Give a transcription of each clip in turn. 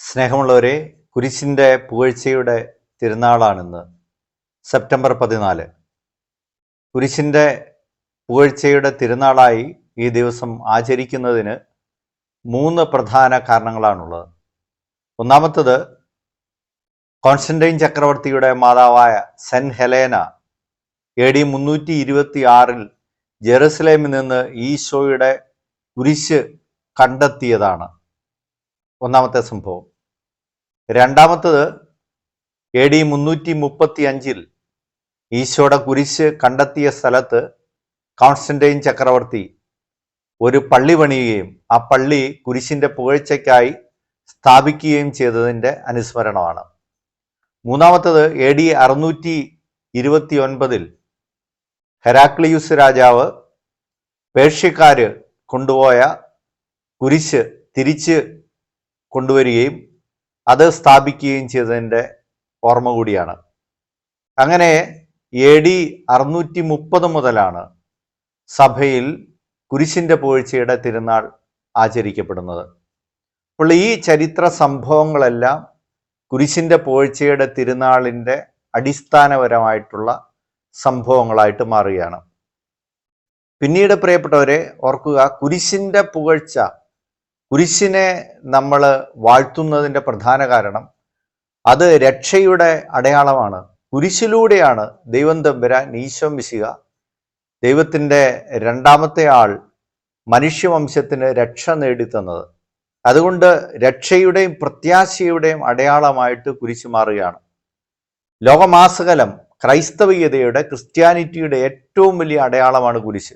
സ്നേഹമുള്ളവരെ കുരിശിന്റെ പുകഴ്ചയുടെ തിരുനാളാണിന്ന് സെപ്റ്റംബർ പതിനാല്. കുരിശിന്റെ പുകഴ്ചയുടെ തിരുനാളായി ഈ ദിവസം ആചരിക്കുന്നതിന് മൂന്ന് പ്രധാന കാരണങ്ങളാണുള്ളത്. ഒന്നാമത്തത് കോൺസ്റ്റന്റൈൻ ചക്രവർത്തിയുടെ മാതാവായ സെൻ ഹെലേന എ ഡി മുന്നൂറ്റി ഇരുപത്തി ആറിൽ ജെറുസലേമിൽ നിന്ന് ഈശോയുടെ കുരിശ് കണ്ടെത്തിയതാണ്. ഒന്നാമത്തെ സംഭവം. രണ്ടാമത്തത് എ ഡി മുന്നൂറ്റി മുപ്പത്തി അഞ്ചിൽ ഈശോയുടെ കുരിശ് കണ്ടെത്തിയ സ്ഥലത്ത് കോൺസ്റ്റന്റൈൻ ചക്രവർത്തി ഒരു പള്ളി പണിയുകയും ആ പള്ളി കുരിശിന്റെ പുകഴ്ചയ്ക്കായി സ്ഥാപിക്കുകയും ചെയ്തതിന്റെ അനുസ്മരണമാണ്. മൂന്നാമത്തത് എ ഡി അറുന്നൂറ്റി ഇരുപത്തി ഒൻപതിൽ ഹെരാക്ലിയുസ് രാജാവ് പേർഷ്യക്കാര് കൊണ്ടുപോയ കുരിശ് തിരിച്ച് കൊണ്ടുവരികയും അത് സ്ഥാപിക്കുകയും ചെയ്തതിന്റെ ഓർമ്മ കൂടിയാണ്. അങ്ങനെ എ ഡി അറുന്നൂറ്റി മുപ്പത് മുതലാണ് സഭയിൽ കുരിശിന്റെ പുകഴ്ചയുടെ തിരുനാൾ ആചരിക്കപ്പെടുന്നത്. അപ്പോൾ ഈ ചരിത്ര സംഭവങ്ങളെല്ലാം കുരിശിന്റെ പുകഴ്ചയുടെ തിരുനാളിന്റെ അടിസ്ഥാനപരമായിട്ടുള്ള സംഭവങ്ങളായിട്ട് മാറുകയാണ്. പിന്നീട് പ്രിയപ്പെട്ടവരെ ഓർക്കുക കുരിശിന്റെ പുകഴ്ച കുരിശിനെ നമ്മൾ വാഴ്ത്തുന്നതിന്റെ പ്രധാന കാരണം അത് രക്ഷയുടെ അടയാളമാണ്. കുരിശിലൂടെയാണ് ദൈവം തമ്പുരാൻ ഈശോ മിശിക ദൈവത്തിന്റെ രണ്ടാമത്തെ ആൾ മനുഷ്യവംശത്തിന് രക്ഷ നേടിത്തന്നത്. അതുകൊണ്ട് രക്ഷയുടെയും പ്രത്യാശയുടെയും അടയാളമായിട്ട് കുരിശു മാറുകയാണ്. ലോകമാസകലം ക്രൈസ്തവീയതയുടെ ക്രിസ്ത്യാനിറ്റിയുടെ ഏറ്റവും വലിയ അടയാളമാണ് കുരിശ്.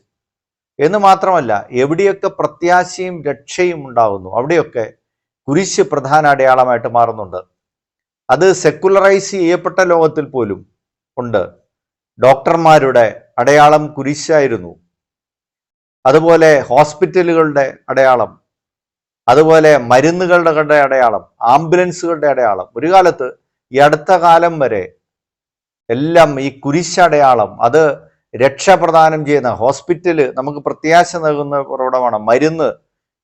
എന്ന് മാത്രമല്ല എവിടെയൊക്കെ പ്രത്യാശയും രക്ഷയും ഉണ്ടാകുന്നു അവിടെയൊക്കെ കുരിശ് പ്രധാന അടയാളമായിട്ട് മാറുന്നുണ്ട്. അത് സെക്കുലറൈസ് ചെയ്യപ്പെട്ട ലോകത്തിൽ പോലും ഉണ്ട്. ഡോക്ടർമാരുടെ അടയാളം കുരിശായിരുന്നു. അതുപോലെ ഹോസ്പിറ്റലുകളുടെ അടയാളം അതുപോലെ മരുന്നുകളുടെ അടയാളം ആംബുലൻസുകളുടെ അടയാളം. ഒരു കാലത്ത് ഈ അടുത്ത കാലം വരെ എല്ലാം ഈ കുരിശടയാളം അത് രക്ഷ പ്രദാനം ചെയ്യുന്ന ഹോസ്പിറ്റൽ നമുക്ക് പ്രത്യാശ നൽകുന്ന ഉറവിടമാണ്. മരുന്ന്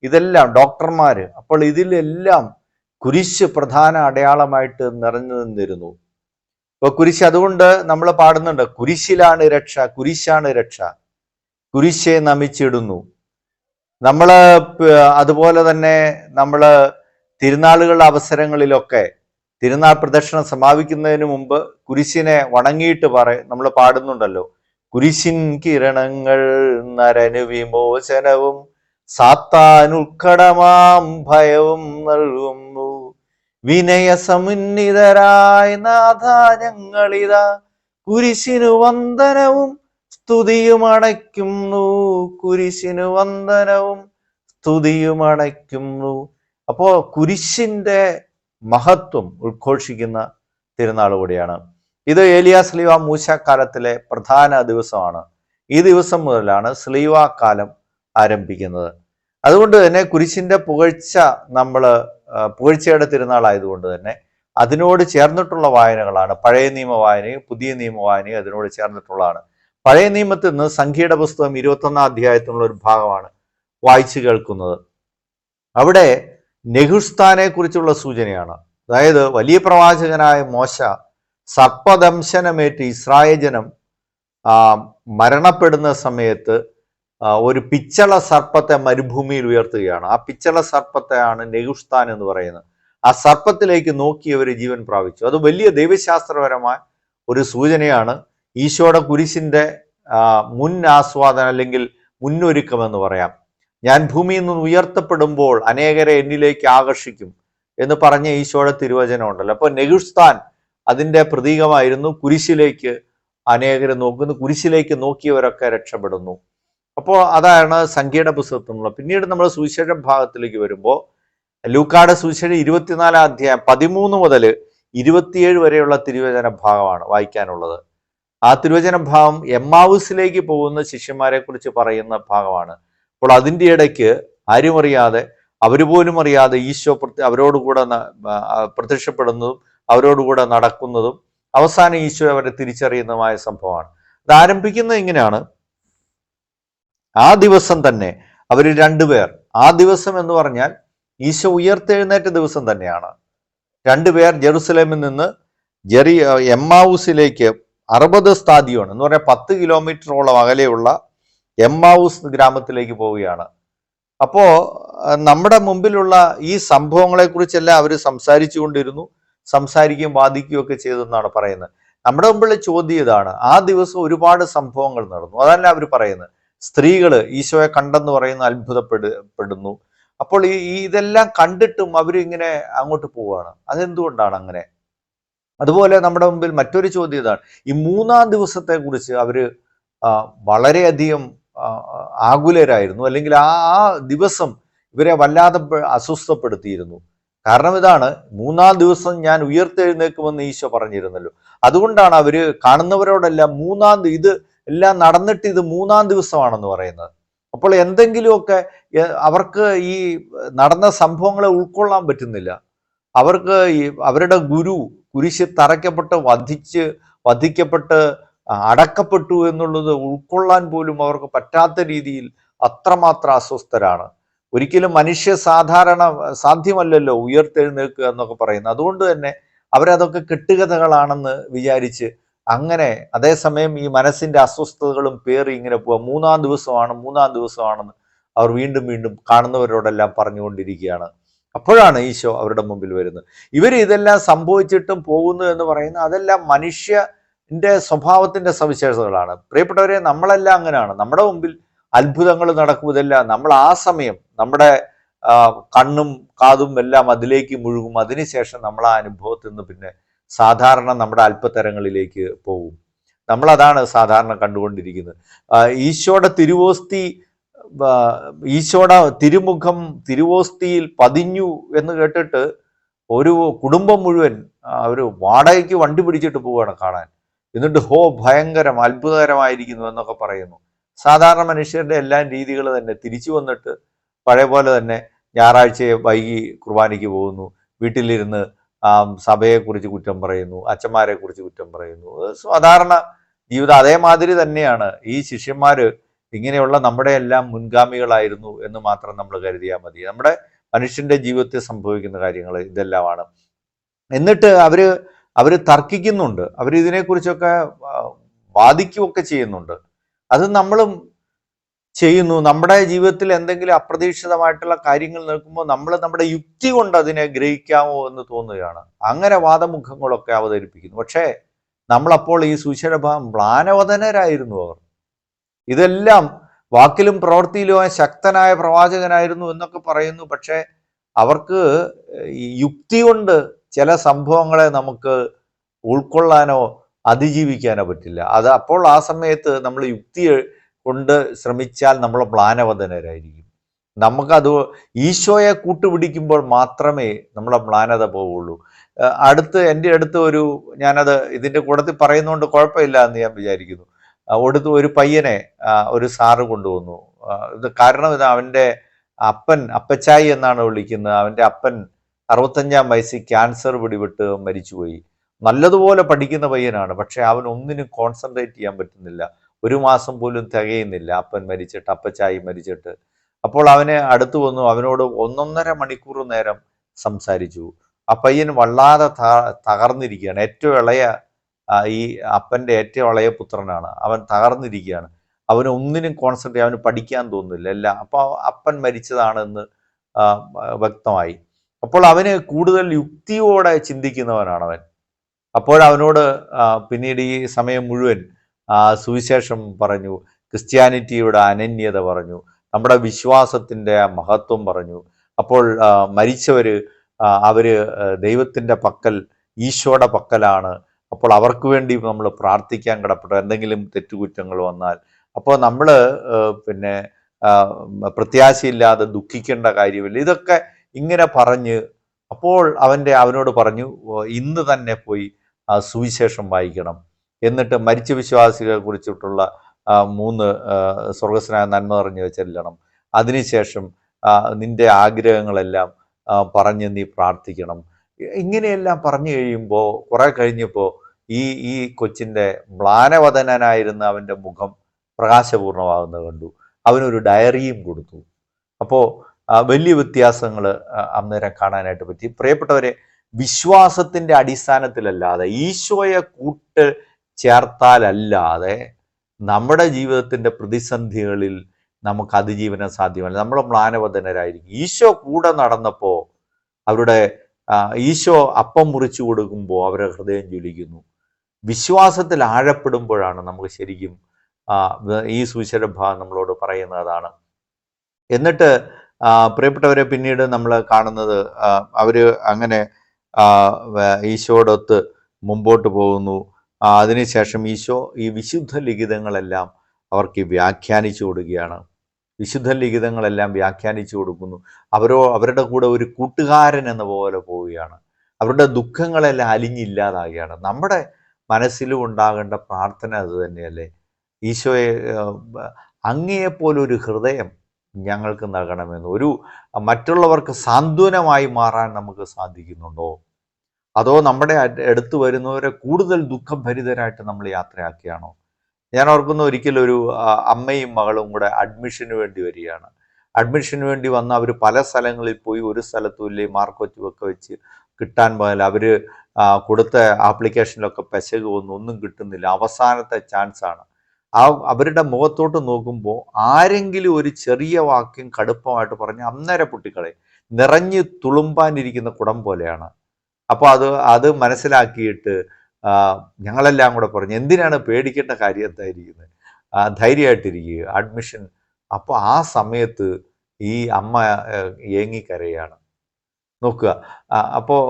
ഇതെല്ലാം ഡോക്ടർമാർ അപ്പോൾ ഇതിലെല്ലാം കുരിശ് പ്രധാന അടയാളമായിട്ട് നിറഞ്ഞു നിന്നിരുന്നു. ഇപ്പൊ കുരിശ് അതുകൊണ്ട് നമ്മൾ പാടുന്നുണ്ട്. കുരിശിലാണ് രക്ഷ കുരിശാണ് രക്ഷ. കുരിശെ നമിച്ചിടുന്നു. നമ്മൾ അതുപോലെ തന്നെ നമ്മൾ തിരുനാളുകളുടെ അവസരങ്ങളിലൊക്കെ തിരുനാൾ പ്രദക്ഷിണം സമാപിക്കുന്നതിന് മുമ്പ് കുരിശിനെ വണങ്ങിയിട്ട് പറ നമ്മൾ പാടുന്നുണ്ടല്ലോ. കുരിശിൻ കിരണങ്ങൾ നരനു വിമോചനവും സാത്താനുൾക്കടമാം ഭയവും നൽകുന്നു. വിനയസമുന്നിതരായ നാഥ ഞങ്ങളിതാ കുരിശിനു വന്ദനവും സ്തുതിയും അടയ്ക്കുന്നു കുരിശിനു വന്ദനവും സ്തുതിയും അടയ്ക്കുന്നു അപ്പോ കുരിശിന്റെ മഹത്വം ഉദ്ഘോഷിക്കുന്ന തിരുനാൾ കൂടിയാണ്. ഇത് ഏലിയ സ്ലീവ മൂശാക്കാലത്തിലെ പ്രധാന ദിവസമാണ്. ഈ ദിവസം മുതലാണ് സ്ലീവ കാലം ആരംഭിക്കുന്നത്. അതുകൊണ്ട് തന്നെ കുരിശിന്റെ പുകഴ്ച നമ്മൾ പുകഴ്ചയുടെ തിരുനാളായതുകൊണ്ട് തന്നെ അതിനോട് ചേർന്നിട്ടുള്ള വായനകളാണ്. പഴയ നിയമ വായനയും പുതിയ നിയമ വായനയും അതിനോട് ചേർന്നിട്ടുള്ളതാണ്. പഴയ നിയമത്തിൽ നിന്ന് സംഖ്യയുടെ പുസ്തകം ഇരുപത്തൊന്നാം അധ്യായത്തിനുള്ള ഒരു ഭാഗമാണ് വായിച്ചു കേൾക്കുന്നത്. അവിടെ നെഹുസ്ഥാനെ കുറിച്ചുള്ള സൂചനയാണ്. അതായത് വലിയ പ്രവാചകനായ മോശ സർപ്പദംശനമേറ്റ് ഇസ്രായേൽ ജനം മരണപ്പെടുന്ന സമയത്ത് ഒരു പിച്ചള സർപ്പത്തെ മരുഭൂമിയിൽ ഉയർത്തുകയാണ്. ആ പിച്ചള സർപ്പത്തെയാണ് നെഹുസ്ഥാൻ എന്ന് പറയുന്നത്. ആ സർപ്പത്തിലേക്ക് നോക്കി അവർ ജീവൻ പ്രാപിച്ചു. അത് വലിയ ദൈവശാസ്ത്രപരമായ ഒരു സൂചനയാണ്. ഈശോയുടെ കുരിശിന്റെ മുൻ ആസ്വാദനം അല്ലെങ്കിൽ മുന്നൊരുക്കം എന്ന് പറയാം. ഞാൻ ഭൂമിയിൽ നിന്ന് ഉയർത്തപ്പെടുമ്പോൾ അനേകരെ എന്നിലേക്ക് ആകർഷിക്കും എന്ന് പറഞ്ഞ ഈശോയുടെ തിരുവചനം ഉണ്ടല്ലോ. അപ്പോൾ നെഗുസ്ഥാൻ അതിന്റെ പ്രതീകമായിരുന്നു കുരിശിലേക്ക് അനേകരെ നോക്കുന്നു. കുരിശിലേക്ക് നോക്കിയവരൊക്കെ രക്ഷപ്പെടുന്നു. അപ്പോൾ അതാണ് സംഖ്യയുടെ പുസ്തകത്തിനുള്ള. പിന്നീട് നമ്മൾ സുവിശേഷ ഭാഗത്തിലേക്ക് വരുമ്പോൾ ലൂക്കാട് സുവിശേഷം ഇരുപത്തിനാലാം അധ്യായം പതിമൂന്ന് മുതൽ ഇരുപത്തിയേഴ് വരെയുള്ള തിരുവചന ഭാഗമാണ് വായിക്കാനുള്ളത്. ആ തിരുവചന ഭാഗം എമ്മാവുസിലേക്ക് പോകുന്ന ശിഷ്യന്മാരെ കുറിച്ച് പറയുന്ന ഭാഗമാണ്. അപ്പോൾ അതിന്റെ ഇടയ്ക്ക് ആരും അറിയാതെ അവർ പോലും അറിയാതെ ഈശോ അവരോടുകൂടെ പ്രത്യക്ഷപ്പെടുന്നതും അവരോടുകൂടെ നടക്കുന്നതും അവസാനം ഈശോ അവരെ തിരിച്ചറിയുന്നതുമായ സംഭവമാണ്. അത് ആരംഭിക്കുന്നത് ഇങ്ങനെയാണ്. ആ ദിവസം തന്നെ അവർ രണ്ടുപേർ ആ ദിവസം എന്ന് പറഞ്ഞാൽ ഈശോ ഉയർത്തെഴുന്നേറ്റ ദിവസം തന്നെയാണ്. രണ്ടുപേർ ജെറുസലേമിൽ നിന്ന് ജെറി എമ്മാവൂസിലേക്ക് അറുപത് സ്ഥാദിയോൺ എന്ന് പറഞ്ഞാൽ പത്ത് കിലോമീറ്ററോളം അകലെയുള്ള എമ്മാവൂസ് ഗ്രാമത്തിലേക്ക് പോവുകയാണ്. അപ്പോ നമ്മുടെ മുമ്പിലുള്ള ഈ സംഭവങ്ങളെ കുറിച്ചെല്ലാം അവർ സംസാരിച്ചു കൊണ്ടിരുന്നു സംസാരിക്കുകയും വാദിക്കുകയും ഒക്കെ ചെയ്തെന്നാണ് പറയുന്നത്. നമ്മുടെ മുമ്പിൽ ചോദ്യം ഇതാണ്. ആ ദിവസം ഒരുപാട് സംഭവങ്ങൾ നടന്നു. അതല്ല അവർ പറയുന്നത്. സ്ത്രീകൾ ഈശോയെ കണ്ടെന്ന് പറയുന്ന അത്ഭുതപ്പെടുന്നു അപ്പോൾ ഈ ഇതെല്ലാം കണ്ടിട്ടും അവരിങ്ങനെ അങ്ങോട്ട് പോവുകയാണ്. അതെന്തുകൊണ്ടാണ് അങ്ങനെ? അതുപോലെ നമ്മുടെ മുമ്പിൽ മറ്റൊരു ചോദ്യം ഇതാണ്. ഈ മൂന്നാം ദിവസത്തെ കുറിച്ച് അവർ വളരെയധികം ആകുലരായിരുന്നു. അല്ലെങ്കിൽ ആ ആ ദിവസം ഇവരെ വല്ലാതെ അസ്വസ്ഥപ്പെടുത്തിയിരുന്നു. കാരണം ഇതാണ് മൂന്നാം ദിവസം ഞാൻ ഉയർത്തെഴുന്നേക്കുമെന്ന് ഈശോ പറഞ്ഞിരുന്നല്ലോ. അതുകൊണ്ടാണ് അവർ കാണുന്നവരോടെല്ലാം മൂന്നാം ഇത് എല്ലാം നടന്നിട്ട് ഇത് മൂന്നാം ദിവസമാണെന്ന് പറയുന്നത്. അപ്പോൾ എന്തെങ്കിലുമൊക്കെ അവർക്ക് ഈ നടന്ന സംഭവങ്ങളെ ഉൾക്കൊള്ളാൻ പറ്റുന്നില്ല. അവർക്ക് ഈ അവരുടെ ഗുരു കുരിശ് തറയ്ക്കപ്പെട്ട് വധിച്ച് വധിക്കപ്പെട്ട് അടക്കപ്പെട്ടു എന്നുള്ളത് ഉൾക്കൊള്ളാൻ പോലും അവർക്ക് പറ്റാത്ത രീതിയിൽ അത്രമാത്രം അസ്വസ്ഥരാണ്. ഒരിക്കലും മനുഷ്യ സാധാരണ സാധ്യമല്ലല്ലോ ഉയർത്തെഴുന്നേൽക്കുക എന്നൊക്കെ പറയുന്നത്. അതുകൊണ്ട് തന്നെ അവരതൊക്കെ കെട്ടുകഥകളാണെന്ന് വിചാരിച്ച് അങ്ങനെ അതേസമയം ഈ മനസ്സിന്റെ അസ്വസ്ഥതകളും പേറി ഇങ്ങനെ പോവുക മൂന്നാം ദിവസമാണ് മൂന്നാം ദിവസമാണെന്ന് അവർ വീണ്ടും വീണ്ടും കാണുന്നവരോടെല്ലാം പറഞ്ഞുകൊണ്ടിരിക്കുകയാണ്. അപ്പോഴാണ് ഈശോ അവരുടെ മുമ്പിൽ വരുന്നത്. ഇവർ ഇതെല്ലാം സംഭവിച്ചിട്ടും പോകുന്നു എന്ന് പറയുന്നത് അതെല്ലാം മനുഷ്യന്റെ സ്വഭാവത്തിന്റെ സവിശേഷതകളാണ്. പ്രിയപ്പെട്ടവരെ നമ്മളെല്ലാം അങ്ങനെയാണ്. നമ്മുടെ മുമ്പിൽ അത്ഭുതങ്ങൾ നടക്കും നമ്മൾ ആ സമയം നമ്മുടെ കണ്ണും കാതും എല്ലാം അതിലേക്ക് മുഴുകും. അതിനുശേഷം നമ്മൾ ആ അനുഭവത്തിൽ നിന്ന് പിന്നെ സാധാരണ നമ്മുടെ അല്പതരങ്ങളിലേക്ക് പോകും നമ്മളതാണ് സാധാരണ കണ്ടുകൊണ്ടിരിക്കുന്നത്. ഈശോയുടെ തിരുവോസ്തി ഈശോയുടെ തിരുമുഖം തിരുവോസ്തിയിൽ പതിഞ്ഞു എന്ന് കേട്ടിട്ട് ഒരു കുടുംബം മുഴുവൻ അവർ വാടകയ്ക്ക് വണ്ടി പിടിച്ചിട്ട് പോവുകയാണ് കാണാൻ. എന്നിട്ട് ഹോ ഭയങ്കരം അത്ഭുതകരമായിരിക്കുന്നു എന്നൊക്കെ പറയുന്നു. സാധാരണ മനുഷ്യരുടെ എല്ലാ രീതികൾ തന്നെ തിരിച്ചു വന്നിട്ട് പഴയ പോലെ തന്നെ ഞായറാഴ്ച വൈകി കുർബാനയ്ക്ക് പോകുന്നു. വീട്ടിലിരുന്ന് സഭയെക്കുറിച്ച് കുറ്റം പറയുന്നു അച്ഛന്മാരെ കുറിച്ച് കുറ്റം പറയുന്നു. സാധാരണ ജീവിതം അതേമാതിരി തന്നെയാണ്. ഈ ശിഷ്യന്മാർ ഇങ്ങനെയുള്ള നമ്മുടെ എല്ലാം മുൻഗാമികളായിരുന്നു എന്ന് മാത്രം നമ്മൾ കരുതിയാൽ മതി. നമ്മുടെ മനുഷ്യന്റെ ജീവിതത്തിൽ സംഭവിക്കുന്ന കാര്യങ്ങൾ ഇതെല്ലാമാണ്. എന്നിട്ട് അവർ അവർ തർക്കിക്കുന്നുണ്ട്. അവർ ഇതിനെക്കുറിച്ചൊക്കെ വാദിക്കുകയൊക്കെ ചെയ്യുന്നുണ്ട്. അത് നമ്മളും ചെയ്യുന്നു. നമ്മുടെ ജീവിതത്തിൽ എന്തെങ്കിലും അപ്രതീക്ഷിതമായിട്ടുള്ള കാര്യങ്ങൾ നിൽക്കുമ്പോൾ നമ്മൾ നമ്മുടെ യുക്തി കൊണ്ട് അതിനെ ഗ്രഹിക്കാമോ എന്ന് തോന്നുകയാണ്. അങ്ങനെ വാദമുഖങ്ങളൊക്കെ അവതരിപ്പിക്കുന്നു. പക്ഷേ നമ്മളപ്പോൾ ഈ സുശരഭം മ്ലാനവദനരായിരുന്നു അവർ. ഇതെല്ലാം വാക്കിലും പ്രവൃത്തിയിലും ശക്തനായ പ്രവാചകനായിരുന്നു എന്നൊക്കെ പറയുന്നു. പക്ഷേ അവർക്ക് യുക്തി കൊണ്ട് ചില സംഭവങ്ങളെ നമുക്ക് ഉൾക്കൊള്ളാനോ അതിജീവിക്കാനോ പറ്റില്ല. അത് അപ്പോൾ ആ സമയത്ത് നമ്മൾ യുക്തി കൊണ്ട് ശ്രമിച്ചാൽ നമ്മൾ പ്ലാനവതനരായിരിക്കും നമുക്കത് ഈശോയെ കൂട്ടുപിടിക്കുമ്പോൾ മാത്രമേ നമ്മളെ മ്ലാനത പോവുള്ളൂ. അടുത്ത് എന്റെ അടുത്ത് ഒരു ഞാനത് ഇതിന്റെ കൂട്ടത്തിൽ പറയുന്നതുകൊണ്ട് കുഴപ്പമില്ല എന്ന് ഞാൻ വിചാരിക്കുന്നു. ഒടുത്ത് ഒരു പയ്യനെ ഒരു സാറ് കൊണ്ടുവന്നു. ഇത് കാരണം ഇത് അവന്റെ അപ്പൻ അപ്പച്ചായി എന്നാണ് വിളിക്കുന്നത്. അവന്റെ അപ്പൻ അറുപത്തഞ്ചാം വയസ്സിൽ ക്യാൻസർ പിടിപെട്ട് മരിച്ചുപോയി. നല്ലതുപോലെ പഠിക്കുന്ന പയ്യനാണ്. പക്ഷെ അവൻ ഒന്നിനും കോൺസെൻട്രേറ്റ് ചെയ്യാൻ പറ്റുന്നില്ല. ഒരു മാസം പോലും തികയുന്നില്ല. അപ്പൻ മരിച്ചിട്ട് അപ്പച്ചായി മരിച്ചിട്ട്. അപ്പോൾ അവനെ അടുത്തു വന്നു. അവനോട് ഒന്നൊന്നര മണിക്കൂർ നേരം സംസാരിച്ചു. ആ പയ്യൻ വള്ളാതെ തകർന്നിരിക്കുകയാണ്. ഏറ്റവും ഇളയ ഈ അപ്പന്റെ ഏറ്റവും ഇളയ പുത്രനാണ്. അവൻ തകർന്നിരിക്കുകയാണ്. അവന് ഒന്നിനും കോൺസെൻട്രേറ്റ് അവന് പഠിക്കാൻ തോന്നുന്നില്ല. അല്ല അപ്പോൾ അപ്പൻ മരിച്ചതാണെന്ന് വ്യക്തമായി. അപ്പോൾ അവന് കൂടുതൽ യുക്തിയോടെ ചിന്തിക്കുന്നവനാണ് അവൻ അപ്പോൾ അവനോട് പിന്നീട് ഈ സമയം മുഴുവൻ സുവിശേഷം പറഞ്ഞു. ക്രിസ്ത്യാനിറ്റിയുടെ അനന്യത പറഞ്ഞു. നമ്മുടെ വിശ്വാസത്തിന്റെ മഹത്വം പറഞ്ഞു. അപ്പോൾ മരിച്ചവർ അവർ ദൈവത്തിന്റെ പക്കൽ ഈശോയുടെ പക്കലാണ്. അപ്പോൾ അവർക്ക് വേണ്ടി നമ്മൾ പ്രാർത്ഥിക്കാൻ കിടപ്പെട്ടു. എന്തെങ്കിലും തെറ്റുകുറ്റങ്ങൾ വന്നാൽ. അപ്പോൾ നമ്മൾ പിന്നെ പ്രത്യാശയില്ലാതെ ദുഃഖിക്കേണ്ട കാര്യമില്ല. ഇതൊക്കെ ഇങ്ങനെ പറഞ്ഞ് അപ്പോൾ അവന്റെ അവനോട് പറഞ്ഞു "ഓ, ഇന്ന് തന്നെ പോയി സുവിശേഷം വായിക്കണം. എന്നിട്ട് മരിച്ച വിശ്വാസികളെ കുറിച്ചിട്ടുള്ള മൂന്ന് സ്വർഗസ്നായ നന്മ പറഞ്ഞു ചെല്ലണം അതിനുശേഷം നിന്റെ ആഗ്രഹങ്ങളെല്ലാം പറഞ്ഞ് നീ പ്രാർത്ഥിക്കണം. ഇങ്ങനെയെല്ലാം പറഞ്ഞു കഴിയുമ്പോൾ കുറെ കഴിഞ്ഞപ്പോൾ ഈ ഈ കൊച്ചിന്റെ മ്ലാനവദനായിരുന്ന അവന്റെ മുഖം പ്രകാശപൂർണമാകുന്നത് കണ്ടു. അവനൊരു ഡയറിയും കൊടുത്തു. അപ്പോൾ വലിയ വ്യത്യാസങ്ങൾ അന്നേരം കാണാനായിട്ട് പറ്റി. പ്രിയപ്പെട്ടവരെ വിശ്വാസത്തിന്റെ അടിസ്ഥാനത്തിലല്ലാതെ ഈശോയെ കൂട്ട് ചേർത്താലല്ലാതെ നമ്മുടെ ജീവിതത്തിന്റെ പ്രതിസന്ധികളിൽ നമുക്ക് അതിജീവനം സാധ്യമല്ല. നമ്മൾ മ്ലാനവദനരായിരിക്കും ഈശോ കൂടെ നടന്നപ്പോൾ അവരുടെ ഈശോ അപ്പം മുറിച്ചു കൊടുക്കുമ്പോൾ അവരുടെ ഹൃദയം ജ്വലിക്കുന്നു. വിശ്വാസത്തിൽ ആഴപ്പെടുമ്പോഴാണ് നമുക്ക് ശരിക്കും ഈ സുവിശേഷ ഭാഗം നമ്മളോട് പറയുന്നതാണ് എന്നിട്ട് പ്രിയപ്പെട്ടവരെ പിന്നീട് നമ്മൾ കാണുന്നത് അവർ അങ്ങനെ ഈശോടൊത്ത് മുമ്പോട്ട് പോകുന്നു. അതിനുശേഷം ഈശോ ഈ വിശുദ്ധ ലിഖിതങ്ങളെല്ലാം അവർക്ക് വ്യാഖ്യാനിച്ചു കൊടുക്കുകയാണ്. വിശുദ്ധ ലിഖിതങ്ങളെല്ലാം വ്യാഖ്യാനിച്ചു കൊടുക്കുന്നു. അവരോ അവരുടെ കൂടെ ഒരു കൂട്ടുകാരൻ എന്ന പോലെ പോവുകയാണ്. അവരുടെ ദുഃഖങ്ങളെല്ലാം അലിഞ്ഞില്ലാതാകുകയാണ്. നമ്മുടെ മനസ്സിലും ഉണ്ടാകേണ്ട പ്രാർത്ഥന അത് തന്നെയല്ലേ? ഈശോയെ അങ്ങയെപ്പോലൊരു ഹൃദയം ഞങ്ങൾക്ക് നൽകണമെന്ന് ഒരു മറ്റുള്ളവർക്ക് സാന്ത്വനമായി മാറാൻ നമുക്ക് സാധിക്കുന്നുണ്ടോ? അതോ നമ്മുടെ അട്- അടുത്ത് വരുന്നവരെ കൂടുതൽ ദുഃഖഭരിതരായിട്ട് നമ്മൾ യാത്രയാക്കിയാണോ? ഞാൻ ഓർക്കുന്ന ഒരിക്കലും ഒരു അമ്മയും മകളും കൂടെ അഡ്മിഷന് വേണ്ടി വരികയാണ്. അഡ്മിഷന് വേണ്ടി വന്ന് അവർ പല സ്ഥലങ്ങളിൽ പോയി ഒരു സ്ഥലത്തും ഇല്ലേ മാർക്ക് ഒക്കെ വെച്ച് കിട്ടാൻ പോയാൽ അവർ കൊടുത്ത ആപ്ലിക്കേഷനിലൊക്കെ പെശക് വന്നു ഒന്നും കിട്ടുന്നില്ല. അവസാനത്തെ ചാൻസ് ആണ്. ആ അവരുടെ മുഖത്തോട്ട് നോക്കുമ്പോൾ ആരെങ്കിലും ഒരു ചെറിയ വാക്യം കടുപ്പമായിട്ട് പറഞ്ഞ് അന്നേരം പൊട്ടിക്കളെ നിറഞ്ഞ് തുളുമ്പാനിരിക്കുന്ന കുടം പോലെയാണ്. അപ്പോൾ അത് അത് മനസ്സിലാക്കിയിട്ട് ഞങ്ങളെല്ലാം കൂടെ പറഞ്ഞു എന്തിനാണ് പേടിക്കേണ്ട കാര്യം എന്തായിരിക്കുന്നത് ധൈര്യമായിട്ടിരിക്കുക അഡ്മിഷൻ അപ്പോൾ ആ സമയത്ത് ഈ അമ്മ ഏങ്ങിക്കരയാണ്. നോക്കുക അപ്പോൾ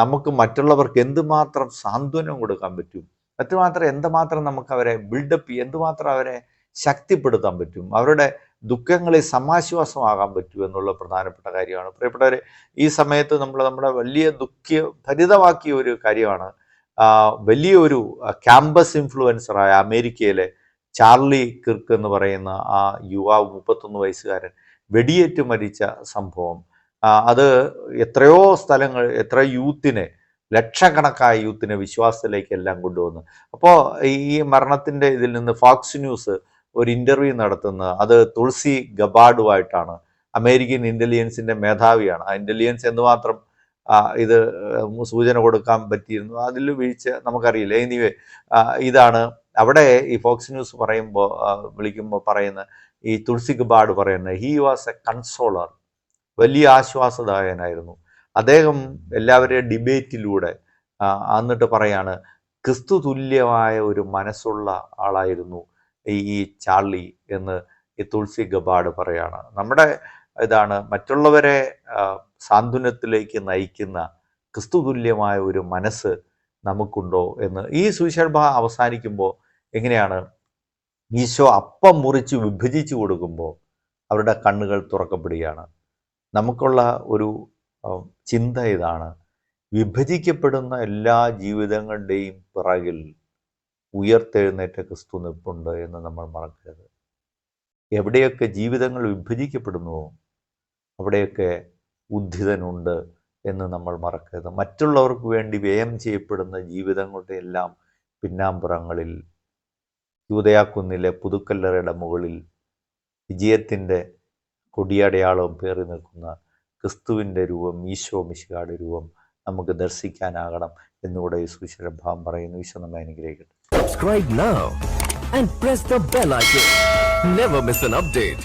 നമുക്ക് മറ്റുള്ളവർക്ക് എന്തുമാത്രം സാന്ത്വനം കൊടുക്കാൻ പറ്റും? എത്രമാത്രം എന്തുമാത്രം നമുക്ക് അവരെ ബിൽഡപ്പ് എന്തുമാത്രം അവരെ ശക്തിപ്പെടുത്താൻ പറ്റും? അവരുടെ ദുഃഖങ്ങളിൽ സമാശ്വാസമാകാൻ പറ്റൂ എന്നുള്ള പ്രധാനപ്പെട്ട കാര്യമാണ്. പ്രിയപ്പെട്ടവരെ ഈ സമയത്ത് നമ്മൾ നമ്മുടെ വലിയ ദുഃഖ ഭരിതമാക്കിയ ഒരു കാര്യമാണ്. വലിയൊരു ക്യാമ്പസ് ഇൻഫ്ലുവൻസറായ അമേരിക്കയിലെ ചാർലി കിർക്ക് എന്ന് പറയുന്ന ആ യുവാവ് മുപ്പത്തൊന്ന് വയസ്സുകാരൻ വെടിയേറ്റ് മരിച്ച സംഭവം. അത് എത്രയോ സ്ഥലങ്ങൾ എത്ര യൂത്തിനെ ലക്ഷക്കണക്കായ യൂത്തിനെ വിശ്വാസത്തിലേക്ക് എല്ലാം കൊണ്ടുവന്നു. അപ്പോൾ ഈ മരണത്തിന്റെ ഇതിൽ നിന്ന് ഫോക്സ് ന്യൂസ് ഒരു ഇന്റർവ്യൂ നടത്തുന്നത് അത് തുളസി ഗബാഡുമായിട്ടാണ് അമേരിക്കൻ ഇന്റലിജൻസിന്റെ മേധാവിയാണ്. ആ ഇന്റലിജൻസ് എന്തുമാത്രം മാത്രം ഇത് സൂചന കൊടുക്കാൻ പറ്റിയിരുന്നു അതിൽ വീഴ്ച നമുക്കറിയില്ല. എനിവേ ഇതാണ്. അവിടെ ഈ ഫോക്സ് ന്യൂസ് പറയുമ്പോൾ വിളിക്കുമ്പോൾ പറയുന്ന ഈ തുളസി ഗബാഡ് പറയുന്നത് ഹി വാസ് എ കൺസോളർ വലിയ ആശ്വാസദായകനായിരുന്നു. അദ്ദേഹം എല്ലാവരെയും ഡിബേറ്റിലൂടെ എന്നിട്ട് പറയാണ് ക്രിസ്തു തുല്യമായ ഒരു മനസ്സുള്ള ആളായിരുന്നു ഈ ചാർലി എന്ന് ഈ തുൾസി ഗബാഡ് പറയാണ്. നമ്മുടെ ഇതാണ് മറ്റുള്ളവരെ സാന്ത്വനത്തിലേക്ക് നയിക്കുന്ന ക്രിസ്തു തുല്യമായ ഒരു മനസ്സ് നമുക്കുണ്ടോ എന്ന് ഈ സുവിശേഷ അവസാനിക്കുമ്പോൾ എങ്ങനെയാണ്? ഈശോ അപ്പം മുറിച്ച് വിഭജിച്ചു കൊടുക്കുമ്പോൾ അവരുടെ കണ്ണുകൾ തുറക്കപ്പെടുകയാണ്. നമുക്കുള്ള ഒരു ചിന്ത ഇതാണ്. വിഭജിക്കപ്പെടുന്ന എല്ലാ ജീവിതങ്ങളുടെയും പിറകിൽ ഉയർത്തെഴുന്നേറ്റ ക്രിസ്തു നിൽപ്പുണ്ട് എന്ന് നമ്മൾ മറക്കരുത്. എവിടെയൊക്കെ ജീവിതങ്ങൾ വിഭജിക്കപ്പെടുന്നുവോ അവിടെയൊക്കെ ഉദ്ധിതനുണ്ട് എന്ന് നമ്മൾ മറക്കരുത്. മറ്റുള്ളവർക്ക് വേണ്ടി വ്യയം ചെയ്യപ്പെടുന്ന ജീവിതങ്ങളുടെ എല്ലാം പിന്നാമ്പുറങ്ങളിൽ യൂതയാക്കുന്നിലെ പുതുക്കല്ലറയുടെ മുകളിൽ വിജയത്തിന്റെ കൊടിയടയാളവും പേറി നിൽക്കുന്ന ക്രിസ്തുവിന്റെ രൂപം ഈശോ മിശികാട് രൂപം നമുക്ക് ദർശിക്കാനാകണം. എന്നുകൂടെ ഈ സുശരഭാവം പറയുന്നു ഈശോ നമ്മെ അനുഗ്രഹിക്കട്ടെ Subscribe now and press the bell icon. Never miss an update.